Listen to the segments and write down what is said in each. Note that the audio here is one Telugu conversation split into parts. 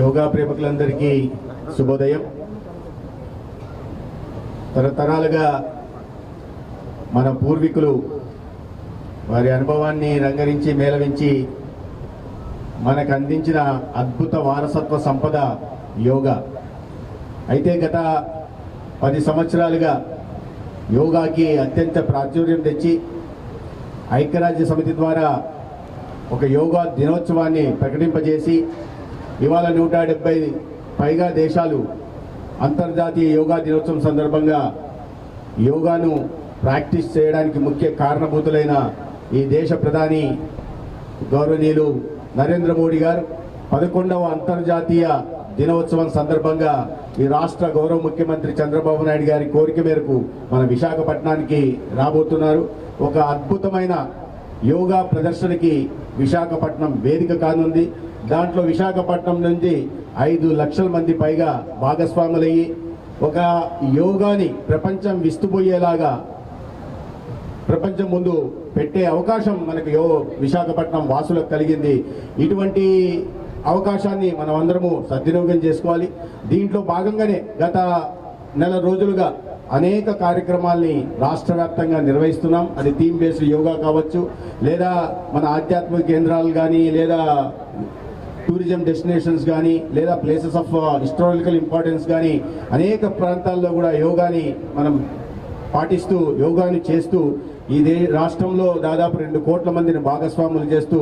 యోగా ప్రేమికులందరికీ శుభోదయం. తరతరాలుగా మన పూర్వీకులు వారి అనుభవాన్ని రంగరించి మేళవించి మనకు అందించిన అద్భుత వారసత్వ సంపద యోగా. అయితే గత పది సంవత్సరాలుగా యోగాకి అత్యంత ప్రాచుర్యం తెచ్చి ఐక్యరాజ్య సమితి ద్వారా ఒక యోగా దినోత్సవాన్ని ప్రకటింపజేసి ఇవాళ నూట డెబ్బై పైగా దేశాలు అంతర్జాతీయ యోగా దినోత్సవం సందర్భంగా యోగాను ప్రాక్టీస్ చేయడానికి ముఖ్య కారణభూతులైన ఈ దేశ ప్రధాని గౌరవనీయులు నరేంద్ర మోడీ గారు పదకొండవ అంతర్జాతీయ దినోత్సవం సందర్భంగా ఈ రాష్ట్ర గౌరవ ముఖ్యమంత్రి చంద్రబాబు నాయుడు గారి కోరిక మేరకు మన విశాఖపట్నానికి రాబోతున్నారు. ఒక అద్భుతమైన యోగా ప్రదర్శనకి విశాఖపట్నం వేదిక కానుంది. దాంట్లో విశాఖపట్నం నుంచి ఐదు లక్షల మంది పైగా భాగస్వాములయ్యి ఒక యోగాని ప్రపంచం విస్తుపోయేలాగా ప్రపంచం ముందు పెట్టే అవకాశం మనకు యో విశాఖపట్నం వాసులకు కలిగింది. ఇటువంటి అవకాశాన్ని మనం అందరము సద్వినియోగం చేసుకోవాలి. దీంట్లో భాగంగానే గత నెల రోజులుగా అనేక కార్యక్రమాల్ని రాష్ట్ర వ్యాప్తంగా నిర్వహిస్తున్నాం. అది థీమ్ బేస్డ్ యోగా కావచ్చు లేదా మన ఆధ్యాత్మిక కేంద్రాలు కానీ లేదా టూరిజం డెస్టినేషన్స్ కానీ లేదా ప్లేసెస్ ఆఫ్ హిస్టారికల్ ఇంపార్టెన్స్ కానీ అనేక ప్రాంతాల్లో కూడా యోగాని మనం పాటిస్తూ యోగాని చేస్తూ ఈ దే రాష్ట్రంలో దాదాపు రెండు కోట్ల మందిని భాగస్వాములు చేస్తూ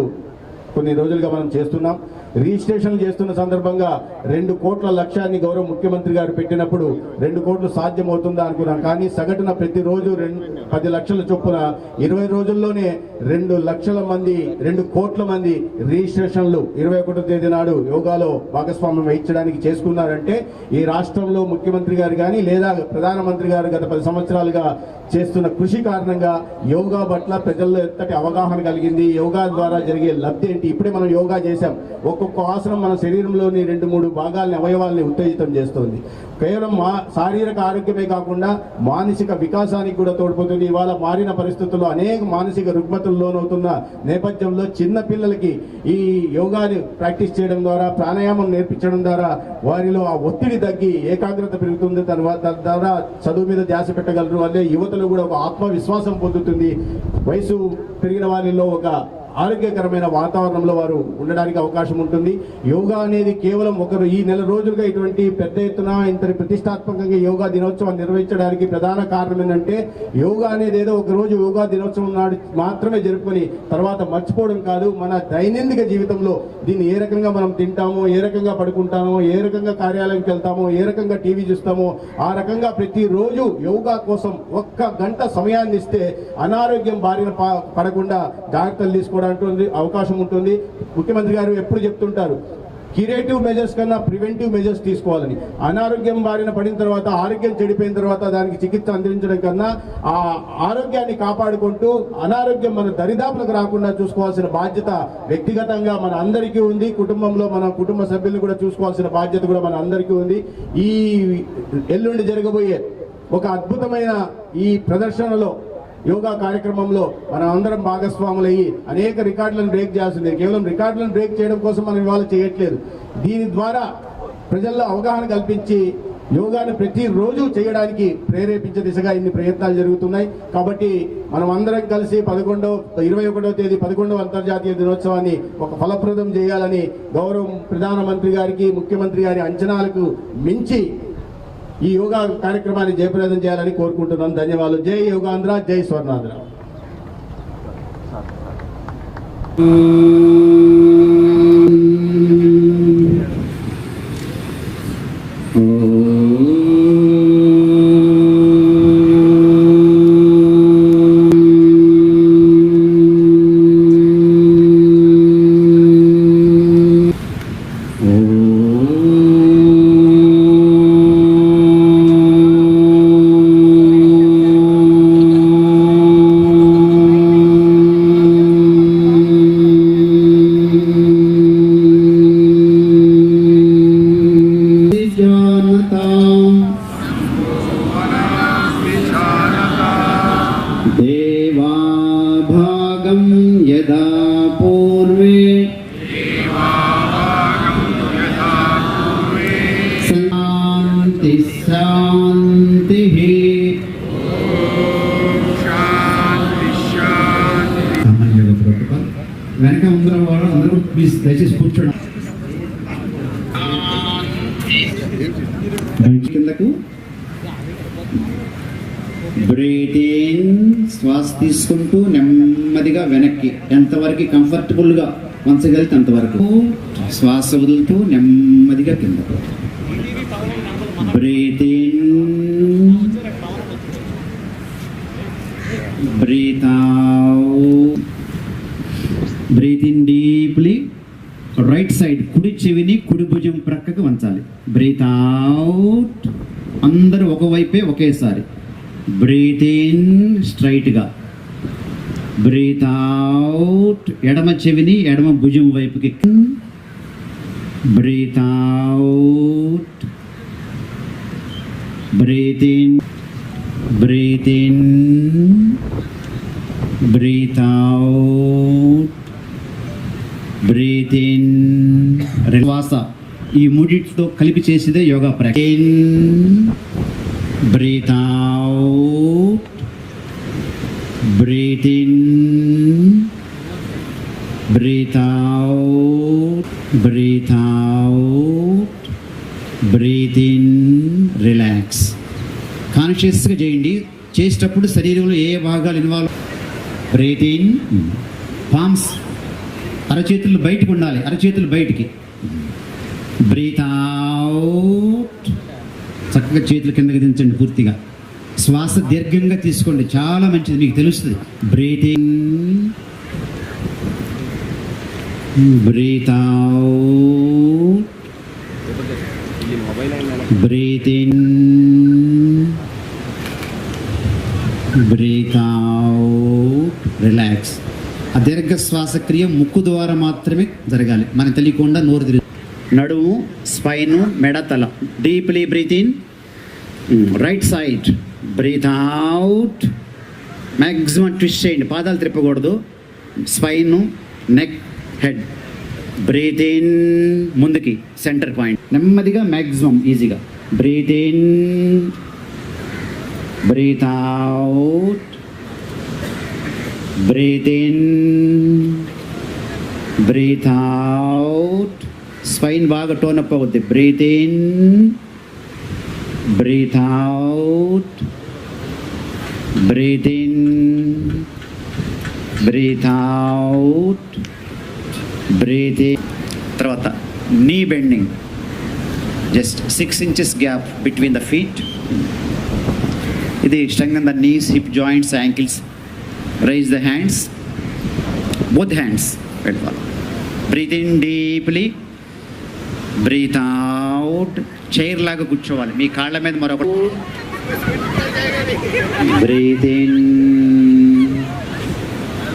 కొన్ని రోజులుగా మనం చేస్తున్నాం. రిజిస్ట్రేషన్ చేస్తున్న సందర్భంగా రెండు కోట్ల లక్ష్యాన్ని గౌరవ ముఖ్యమంత్రి గారు పెట్టినప్పుడు రెండు కోట్లు సాధ్యమవుతుందా అనుకున్నాం కానీ సగటున ప్రతిరోజు రెండు పది లక్షల చొప్పున ఇరవై రోజుల్లోనే రెండు లక్షల మంది రెండు కోట్ల మంది రిజిస్ట్రేషన్లు ఇరవై ఒకటో తేదీ నాడు యోగాలో భాగస్వామ్యం వహించడానికి చేసుకున్నారంటే ఈ రాష్ట్రంలో ముఖ్యమంత్రి గారు కానీ లేదా ప్రధానమంత్రి గారు గత పది సంవత్సరాలుగా చేస్తున్న కృషి కారణంగా యోగా పట్ల ప్రజల్లో ఎంతటి అవగాహన కలిగింది? యోగా ద్వారా జరిగే లబ్ధి ఏంటి? ఇప్పుడే మనం యోగా చేశాం. ఒక్కొక్క ఆసనం మన శరీరంలోని రెండు మూడు భాగాలని అవయవాల్ని ఉత్తేజితం చేస్తుంది. కేవలం మా శారీరక ఆరోగ్యమే కాకుండా మానసిక వికాసానికి కూడా తోడ్పడుతుంది ఇవాళ మారిన పరిస్థితుల్లో అనేక మానసిక రుగ్మతలు లోనవుతున్న నేపథ్యంలో చిన్న పిల్లలకి ఈ యోగాని ప్రాక్టీస్ చేయడం ద్వారా ప్రాణాయామం నేర్పించడం ద్వారా వారిలో ఆ ఒత్తిడి తగ్గి ఏకాగ్రత పెరుగుతుంది. తర్వాత ద్వారా చదువు మీద ధ్యాస పెట్టగలరు. అదే యువతలు కూడా ఒక ఆత్మవిశ్వాసం పొందుతుంది. వయసు పెరిగిన వారిలో ఒక ఆరోగ్యకరమైన వాతావరణంలో వారు ఉండడానికి అవకాశం ఉంటుంది. యోగా అనేది కేవలం ఒకరు ఈ నెల రోజులుగా ఇటువంటి పెద్ద ఎత్తున ఇంత ప్రతిష్టాత్మకంగా యోగా దినోత్సవం నిర్వహించడానికి ప్రధాన కారణం ఏంటంటే యోగా అనేది ఏదో ఒక రోజు యోగా దినోత్సవం నాడు మాత్రమే జరుపుకొని తర్వాత మర్చిపోవడం కాదు. మన దైనందిక జీవితంలో దీన్ని ఏ రకంగా మనం తింటామో ఏ రకంగా పడుకుంటామో ఏ రకంగా కార్యాలయంకి వెళ్తామో ఏ రకంగా టీవీ చూస్తామో ఆ రకంగా ప్రతిరోజు యోగా కోసం ఒక్క గంట సమయాన్ని ఇస్తే అనారోగ్యం బారిన ప- పడకుండా జాగ్రత్తలు తీసుకోవడానికి ఉంది- అవకాశం ఉంటుంది. ముఖ్యమంత్రి గారు ఎప్పుడు చెప్తుంటారు క్యూరేటివ్ మెజర్స్ కన్నా ప్రివెంటివ్ మెజర్స్ తీసుకోవాలని. అనారోగ్యం బారిన పడిన తర్వాత ఆరోగ్యం చెడిపోయిన తర్వాత దానికి చికిత్స అందించడం కన్నా ఆ ఆరోగ్యాన్ని కాపాడుకుంటూ అనారోగ్యం మన దరిదాపులకు రాకుండా చూసుకోవాల్సిన బాధ్యత వ్యక్తిగతంగా మన అందరికీ ఉంది. కుటుంబంలో మన కుటుంబ సభ్యులు కూడా చూసుకోవాల్సిన బాధ్యత కూడా మన అందరికీ ఉంది. ఈ ఎల్లుండి జరగబోయే ఒక అద్భుతమైన ఈ ప్రదర్శనలో యోగా కార్యక్రమంలో మనం అందరం భాగస్వాములయ్యి అనేక రికార్డులను బ్రేక్ చేయాల్సిందే. కేవలం రికార్డులను బ్రేక్ చేయడం కోసం మనం ఇవాళ చేయట్లేదు. దీని ద్వారా ప్రజల్లో అవగాహన కల్పించి యోగాను ప్రతిరోజు చేయడానికి ప్రేరేపించే దిశగా ఇన్ని ప్రయత్నాలు జరుగుతున్నాయి. కాబట్టి మనం అందరం కలిసి పదకొండవ ఇరవై ఒకటవ తేదీ పదకొండవ అంతర్జాతీయ దినోత్సవాన్ని ఒక ఫలప్రదం చేయాలని గౌరవం ప్రధానమంత్రి గారికి ముఖ్యమంత్రి గారి అంచనాలకు మించి ఈ యోగా కార్యక్రమాన్ని జయప్రదం చేయాలని కోరుకుంటున్నాను. ధన్యవాదాలు. జై యోగాంధ్ర జై స్వర్ణాంధ్ర. Mm. देवाभागं यदा पूर्वे शान्तिः शान्तिः వెనక ముందర వాడు అందరూ ప్లీజ్ దయచేసి కూర్చోండి. కిందకు. బ్రీత్ ఇన్ శ్వాస తీసుకుంటూ నెమ్మదిగా వెనక్కి ఎంతవరకు కంఫర్టబుల్గా వంచగలిగితే అంతవరకు. శ్వాస వదులుతూ నెమ్మదిగా కింద breathe in breathe out breathe in deeply right side కుడి చెవిని కుడి భుజం ప్రక్కకు వంచాలి. బ్రీత్ అవుట్ అందరూ ఒకవైపే ఒకేసారి. బ్రీత్ ఇన్ స్ట్రైట్గా. Breathe out. ఎడమ చెవిని ఎడమ భుజం వైపుకి. Breathe out. Breathe in breathe in breathe out. Breathe in శ్వాస ఈ మూడిటితో కలిపి చేసేదే yoga practice. Breathe out breathe in breathe out breathe out in relax. కాన్షియస్గా చేయండి. చేసేటప్పుడు శరీరంలో ఏ భాగాలు ఇన్వాల్వ్ బ్రీత్ ఇన్ పామ్స్ అరచేతులు బయటకు ఉండాలి. అరచేతులు బయటికి. బ్రీత్ అవుట్ చక్కగా చేతులు కిందకి దించండి పూర్తిగా. శ్వాస దీర్ఘంగా తీసుకోండి. చాలా మంచిది. మీకు తెలుస్తుంది. Breathe in breathe breathe in breathe out. Relax. ఆ దీర్ఘ శ్వాసక్రియ ముక్కు ద్వారా మాత్రమే జరగాలి. మనకు తెలియకుండా నోరు తిరిగి. నడుము స్పైన్ మెడ తల. Deeply breathe in right side. Breathe out maximum twist చేయండి. పాదాలు తిప్పకూడదు. Spine neck head breathe in ముందుకి సెంటర్ పాయింట్ నెమ్మదిగా మ్యాక్సిమం ఈజీగా breathe in breathe out breathe in breathe out spine బాగా టోన్ అప్ అవుద్ది. Breathe in breathe out breathe in breathe out breathe in తర్వాత knee bending just six inches gap between the feet ఇది strength the knees hip joints ankles raise the hands both hands పెట్టుకోవాలి breathe in deeply breathe out chair లాగా కూర్చోవాలి. మీ కాళ్ళ మీద మరొక Breathe in,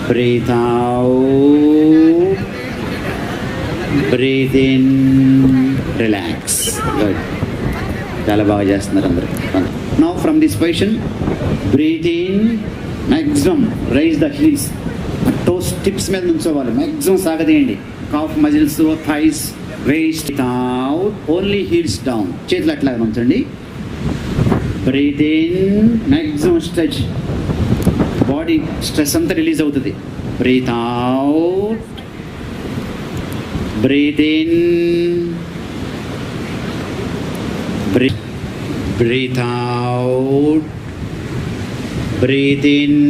breathe out, breathe in, relax. Good. చాలా బాగా చేస్తున్నారు అందరూ. Now from this position breathe in maximum raise the heels toes tips మీద నుంచోవాలి. Maximum సాగదీయండి calf muscles thighs waist out only heels down చేతులు అట్లా ఉంచండి. Breathe in maximum stretch body stress అంతా రిలీజ్ అవుతుంది. Breathe out breathe in breathe out breathe in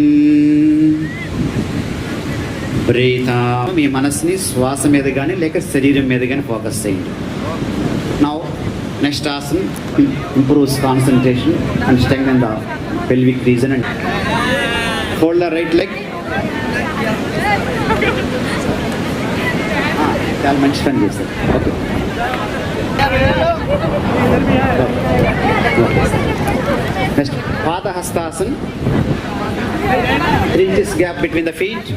breathe మీ మనసుని శ్వాస మీద కానీ లేక శరీరం మీద కానీ ఫోకస్ చేయండి. Next asan improves concentration and strength the pelvic region and hold the right leg చాలా మంచి పని చేస్తారు okay next padahastasan three inches gap between the feet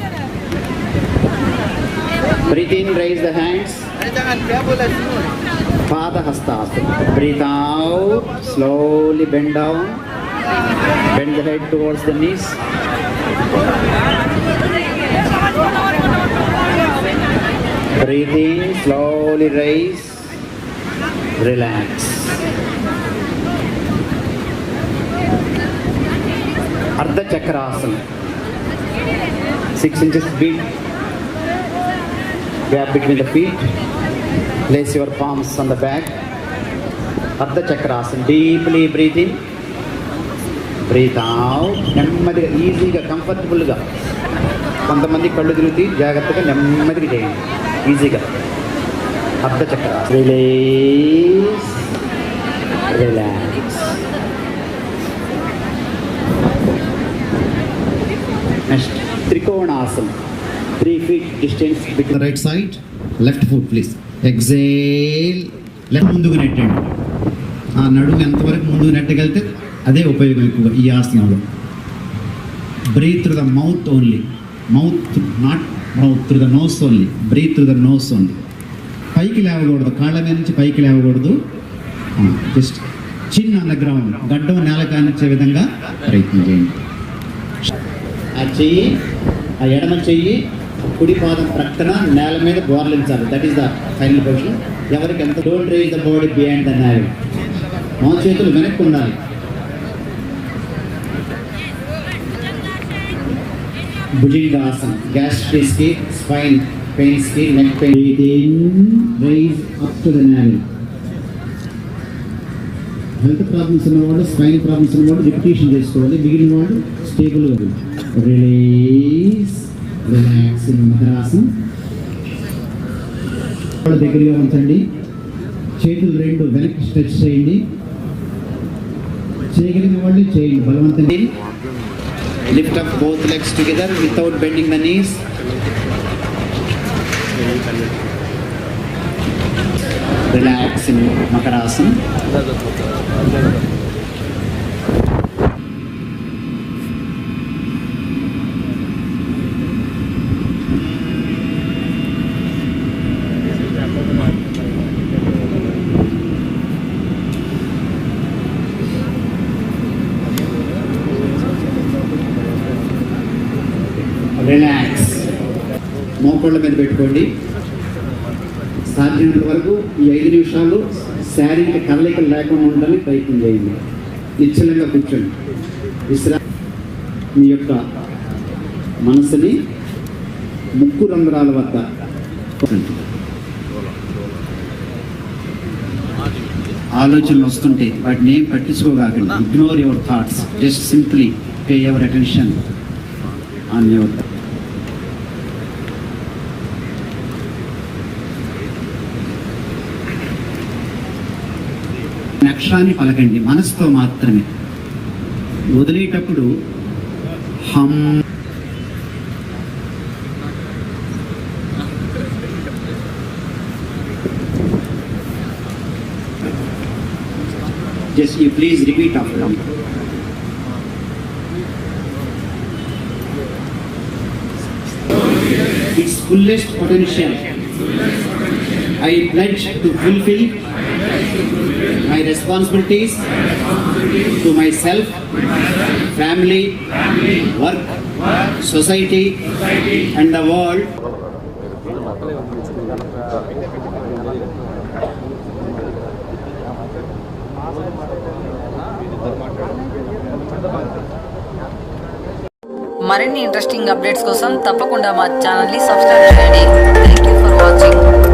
breathe raise the hands padahastasanam breathe out bend bend the head the knees breathing slowly rise relax ardha six inches feet gap between the feet Place your palms on the back. Ardha Chakrasana. Deeply breathe in. Breathe out. నెమ్మదిగా ఈజీగా కంఫర్టబుల్గా కొంతమంది కళ్ళు తిరుగుతాయి జాగ్రత్తగా నెమ్మదిగా చేయండి ఈజీగా ardha chakra release relax next trikonasanam three feet distance between right side left foot please exhale left ముందుకు నెట్టండి. ఆ నడుము ఎంతవరకు ముందుకు నెట్టగలిగితే అదే ఉపయోగం ఎక్కువ ఈ ఆసనంలో. Breathe through the mouth only mouth not mouth through the nose only breathe through the nose only పైకి లేవకూడదు. కాళ్ళ మీద నుంచి పైకి లేవకూడదు. జస్ట్ చిన్న అన్న గ్రౌండ్ గడ్డం నేల కానిచ్చే విధంగా ప్రయత్నం చేయండి. ఆ చెయ్యి ఆ ఎడమ చెయ్యి కుడి పాదం ప్రక్కన నేల మీద బోర్లించాలి that is the final position ఎవరికి ఎంత don't raise the body beyond the నేల మా చేతులు వెనక్కి ఉండాలి. భుజింగాసన్ గ్యాస్ట్రిస్కి spine పెయిన్స్కి neck pain raise up to the నేల హెల్త్ ప్రాబ్లమ్స్ ఉన్నవాడు స్పైన్ ప్రాబ్లమ్స్ ఉన్నవాడు రిపిటేషన్ చేసుకోవాలి. మిగిలిన వాడు స్టేబుల్ రిలీజ్ రిలాక్స్ మదరాసన్ దగ్గరగా ఉంచండి. చేతులు రెండు వెనక్కి స్ట్రెచ్ చేయండి. చేయగలిగిన వాళ్ళు చేయండి బలవంతండి lift up both legs together without bending the knees relax makarasan relax మోకాళ్ళ మీద పెట్టుకోండి. సాధ్యమైనంత వరకు ఈ ఐదు నిమిషాలు శారీరక కదలికలు లేకుండా ఉండాలని ప్రయత్నం చేయండి. నిశ్చలంగా కూర్చోండి. విశ్రా మీ యొక్క మనసుని ముక్కు రంధ్రాల వద్ద ఆలోచనలు వస్తుంటే వాటిని ఏం పట్టించుకోగాకండి. Ignore your thoughts just simply pay your attention on your అక్షరాన్ని పలకండి మనసుతో మాత్రమే. వదిలేటప్పుడు హమ్. Just you please repeat after fullest potential potential. I pledge to fulfill my responsibilities to myself, family, work, society, and the world. మరిన్ని ఇంట్రెస్టింగ్ అప్డేట్స్ కోసం తప్పకుండా మా ఛానల్ని సబ్స్క్రైబ్ చేయండి థ్యాంక్ యూ ఫర్ వాచింగ్